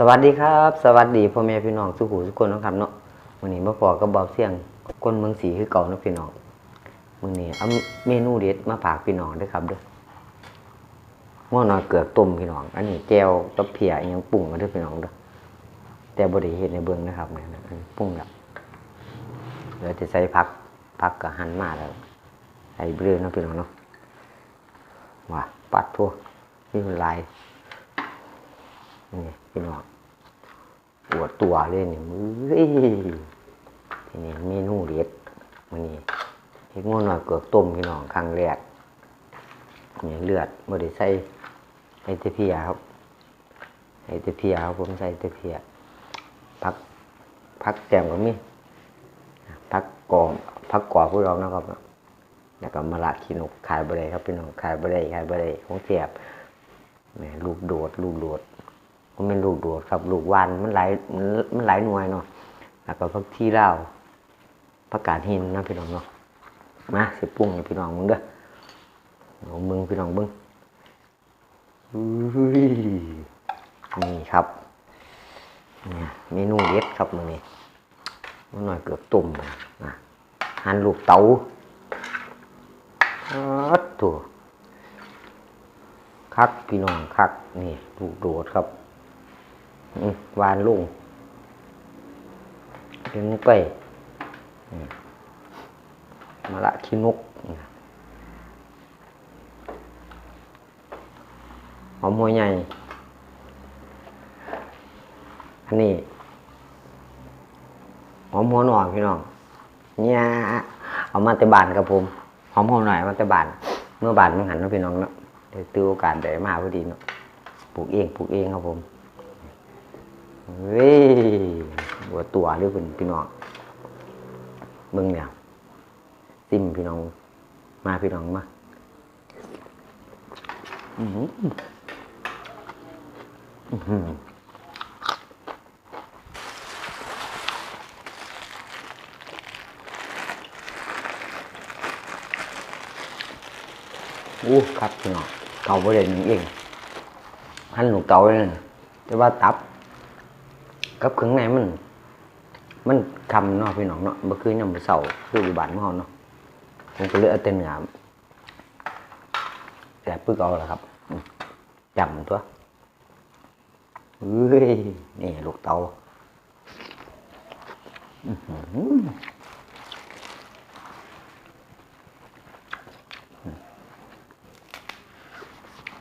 สวัสดีครับ สวัสดีพ่อแม่พี่น้องสุขุทุกคนนะครับเนาะวันนี้มาพอกับเบาเสียงคนเมืองสีคือเก่านะพี่น้องวันนี้เอาเมนูเด็ดมาฝากพี่น้องด้วยครับเด้อง้อน้อยเกลือกต้มพี่น้อง อันนี้แจวกับเพียอิหยังปรุงมาด้วยพี่น้องเด้อแต่บริเห็นในเบื้องนะครับเนี่ยอันปรุงแล้วเดี๋ยวจะใส่ผักผักกับหั่นมาแล้วใส่เบลือนาะพี่น้องเนาะว่าปัดทั่วนี่มันลาย นี่พี่น้องปวดตัวเลยนี่มือทีนี้เมนูเด็ดมันนี่เฮ็ดง่วนหน่อยเกือกต้มพี่น้องครั้งแรกนี่เลือดบ่ได้ใส่ไอเตเพียครับไอเตเพียครับผมใส่เตเพียพักพักแกมก็มีพักกอมพักกอพวกเรานะครับเนแล้วก็มะระขี้นกขายบ่ได้ครับพี่น้องขายบ่ได้ขายบ่ได้ของเสียบแหมลูกโดด ลูกโดด มันเป็นลูกโดดครับลูกวานมันหลายมันมันหลายหน่วยเนาะแล้วก็พักที่เล่าประกาศหินนะพี่น้องเนาะมาสิปรุงพี่น้องมึงเด้อเอามึงพี่น้องมึงนี่ครับเนี่ยเมนูเด็ดครับมื้อนี้มันหน่อยเกือบตุ่มนะหั่นลูกเต๋าอัดถั่วคักพี่น้องคักนี่ลูกโดดครับ วานลุงดึงไปมาละขี้นกหอมหัวใหญ่ อันนี้หอมหัวหน่อพี่น้องเนี่ยเอามาแต่บานครับผมหอมหัวหน่อยมาแต่บาน เมื่อบานมันหันเนาพี่น้องเนาะเดี๋ยวตือโอกาสได้มาพอดีเนาะปลูกเองปลูกเองครับผม เว้ยบัวตัวหรือเป็นพี่น้องมึงเนี่ยซิมพี่น้อง มาพี่น้องมาอื้อหืออื้อหืออู้ครับพี่น้องเก่าประเด็นงเองหั่นลูกเต๋าเลยนะแต่ว่าตับ กับเครื่องในมัน มันคำเนาะพี่น้องเนาะเมื่อคืนยังบ่เศร้าคืออยู่บ้านของเราเนาะผมก็เลยเอาแต่เนื้อแต่ปึกเอาละครับอืมจำตัวเฮ้ยนี่ลูกเตา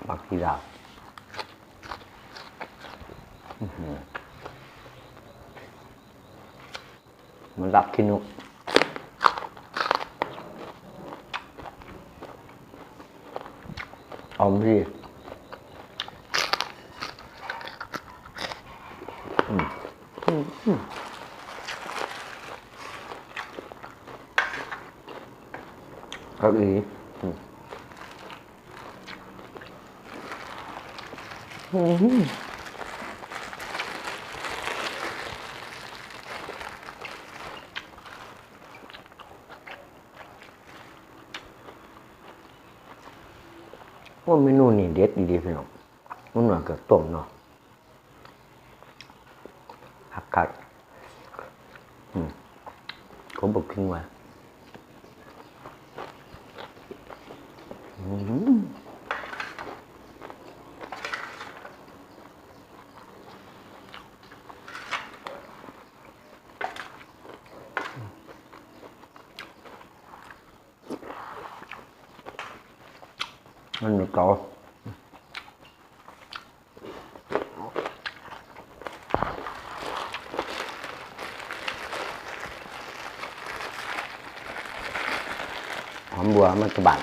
บักทีดาว อหือมันรับขี้นุกเอาพี่อืมอืมอืมครับอีอืม ว่าเมนูนี่เด็ดดีๆพี่น้องมันหน่อนกับต้มเนาะหักขัดผมบอกขึ้นมาอืม มันมีเกาหอมบัวมันจะบาด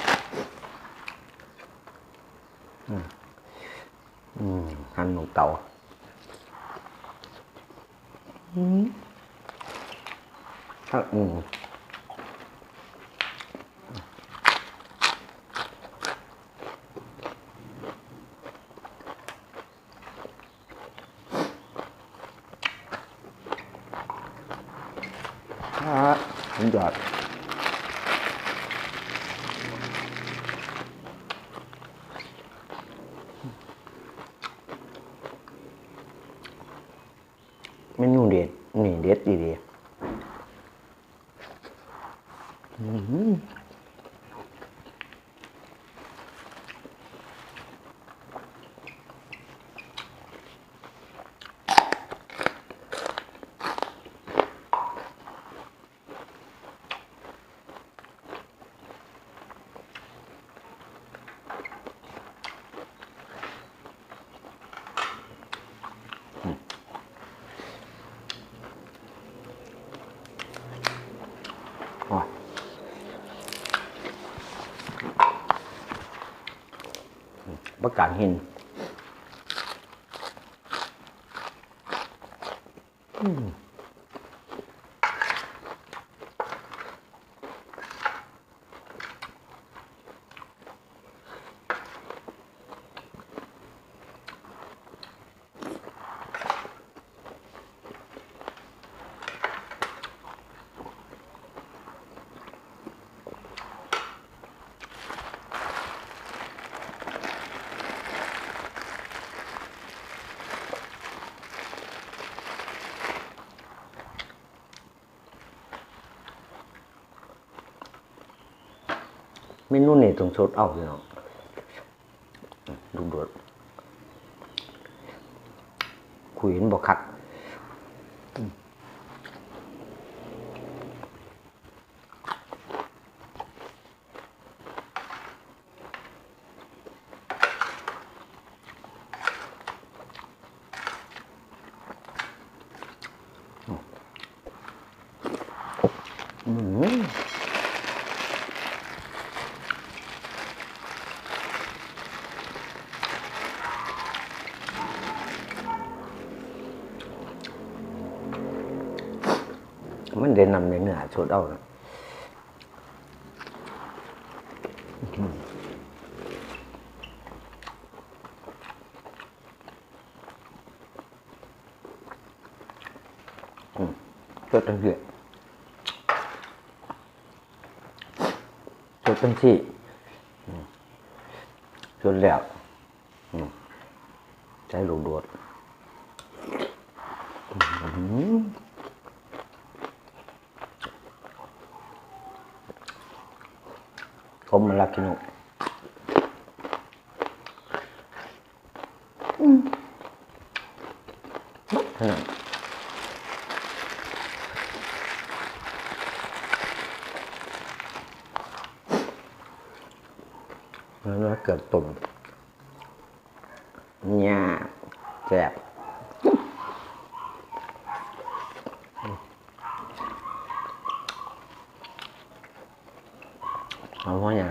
อืมอืมหั่นหมูเตาอืมถ้าอืม ครับผมจอด เมนูเด็ดนี่เด็ดดี ประกาศหินอืม เมนูนี่ต้องสดเอาพี่น้องดูดดคุยเห็นบอกคักอืม มันเด่นำในเนื้อสดเอานะอืมสดตั้งเยอะสดตั้งที่อืมสดแล้วใช้ลูกโดด อืมผมมันรักกินนกขนาดแล้วเกิดตุ่มเนี่ยแสบเอาว่าอย่าง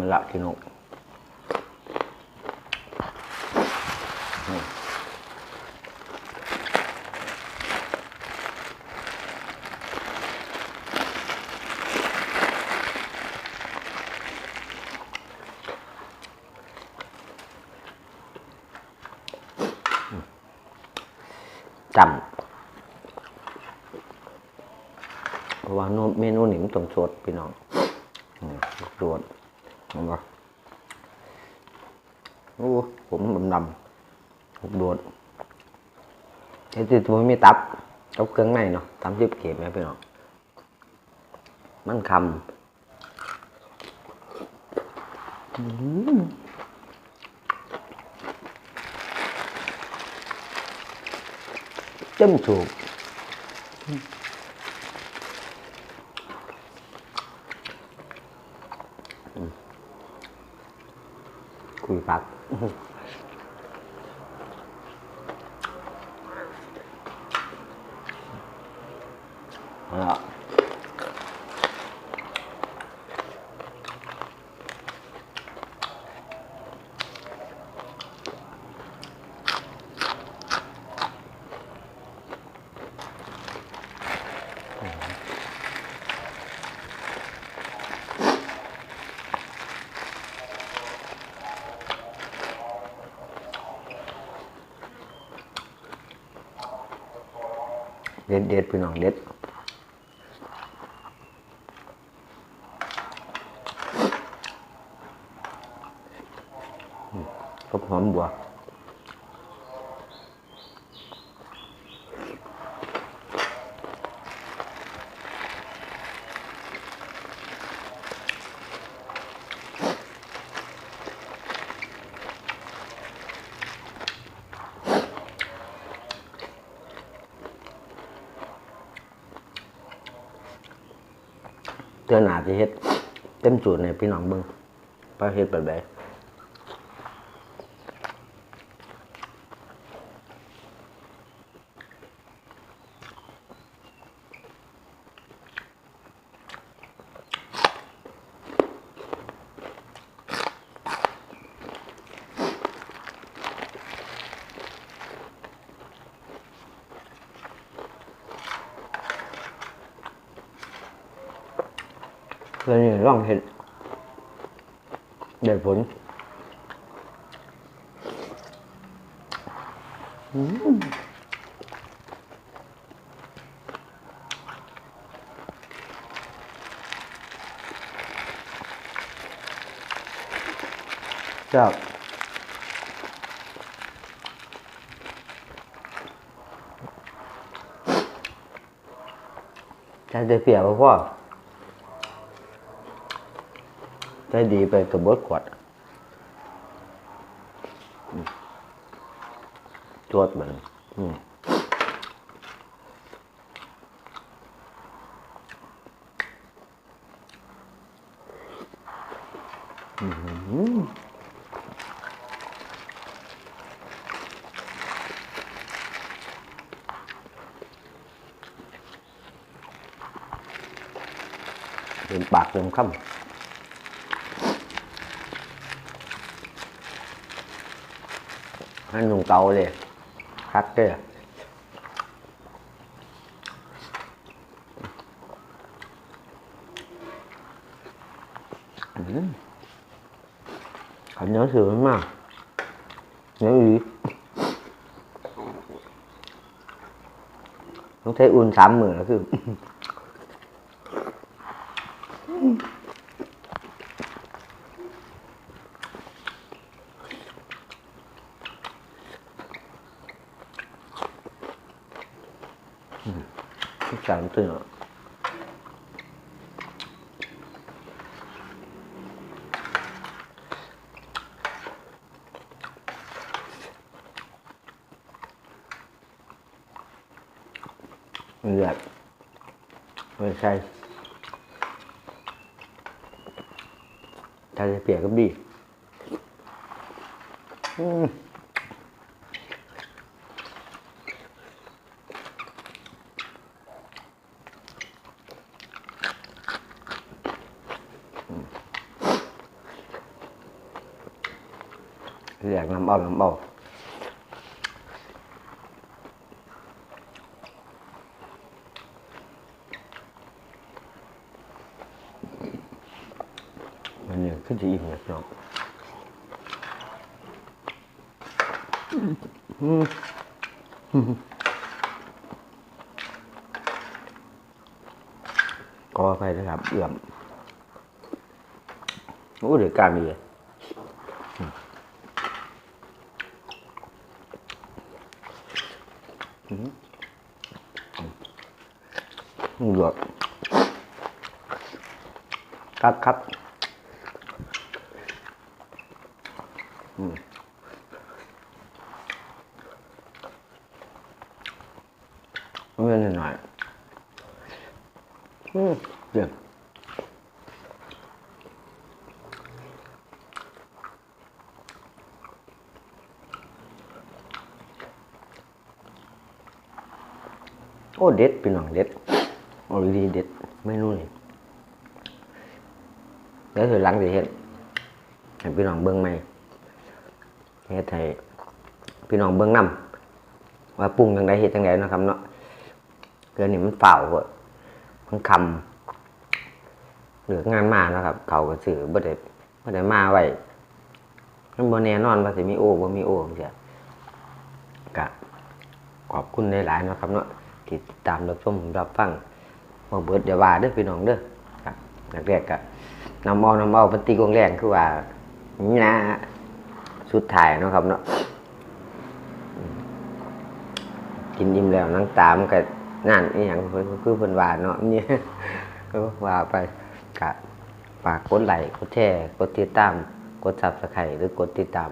มันละกินนกจำเพราะว่าเมนูนี่มันต้องสดพี่น้องสด เห็นปะโอ้ผมดำดำๆลูกโดดไอ้ที่ตัวไม่ตับตับเครื่องในเนาะตามที่เก็บไหมพี่น้องมันคำอืมถูก คุยปักเอา เด็ดเด็ดพี่น้องเด็ดอืมก็หอมบัว เทือนหนาจะเฮ็ดเต็มจุดเนี่ยพี่น้องเบิ่งว่าเฮ็ดแบบใด แล้วนี่ลองเฮ็ดได้ผลอืมครับใจได้เปียบบ่พ่อ ใจดีไปกับบดขวดจวดมันอืมอื้อหือเต็มปากเต็มคำ ให้หนุ่มเตาเลยคักเด้ออืมขันเหนื้อสือมากเหนื้ออีต้องใช้อุ่นสามหมื่นแล้วคือ สามตัวเลือดไม่ใช่ถ้าจะเปลี่ย น้ำเอาน้ำเอามันเนี่ยขึ้นจะอิ่มเลยพี่น้องอืมก็ไปนะครับเอื่อมโอ้เดี๋ยวการดีเลย หยวก ครับครับอืมเงินหน่อยอืมเดี๋ยวโอ้เด็ดพี่น้องเด็ดโอ้ดีเด็ดเมนูนี่ เดี๋ยวถือหลังสิเฮ็ดให้พี่น้องเบิ่งใหม่เฮ็ดให้พี่น้องเบิ่งนํว่าปรุงจังไดเฮ็ดจังไดเนะครับเนาะเกินนี่มันเฝ้าเว้ยมันคำเหลืองานมานะครับ เขาก็ซื้อบ่ได้บ่ได้มาไว้มันบ่แน่นอนว่าสิมีโอบ่มีโอจังซี่ก็ขอบคุณหลายๆนะครับเนาะติดตามรับชมรับฟังบ่เบิดเดี๋ยวว่าเด้อพี่น้องเด้อครับแรกๆก็ น้ำเมาน้ำเมาปฏิกงแรงคือว่านี่นะสุดท้ายเนาะครับเนาะกินอิ่มแล้วนั่งตามนก็งานอีหยังเพิ่นคือเพิ่นว่าเนาะนี่ก็ว่าไปกะฝากกดไลค์กดแชร์กดติดตามกด Subscribe หรือกดติดตาม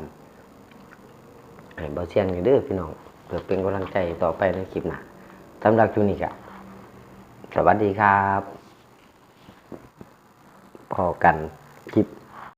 ให้เบาเชียนกันเด้อพี่น้องเพื่อเป็นกำลังใจต่อไปในคลิปหน้าสำหรับคลิปนี้ก็สวัสดีครับ พอกันคลิป